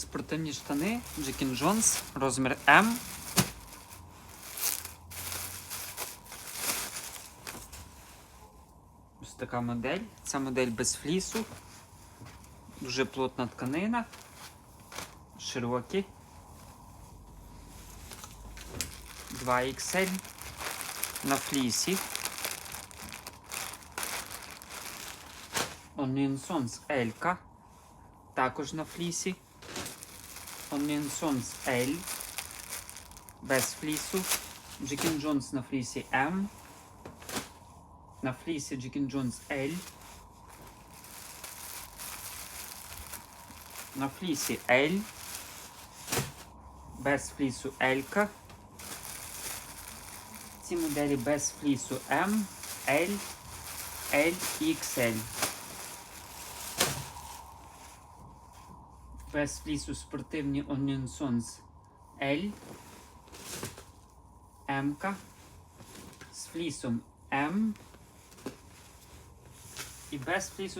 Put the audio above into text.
Спортивні штани Джекін Джонс, розмір М. Ось така модель. Ця модель без флісу. Дуже плотна тканина. Широкі. 2XL. На флісі. Onion L. Також на флісі. Onion L. Без флісу. Джекін Джонс на флісі М. На флісі Джекін Джонс L. На флісі L. Без флісу L. Ці моделі без флісу M, L, L XL. Без флісу спортивні Onion Sons L, М з флісом М. І без флісу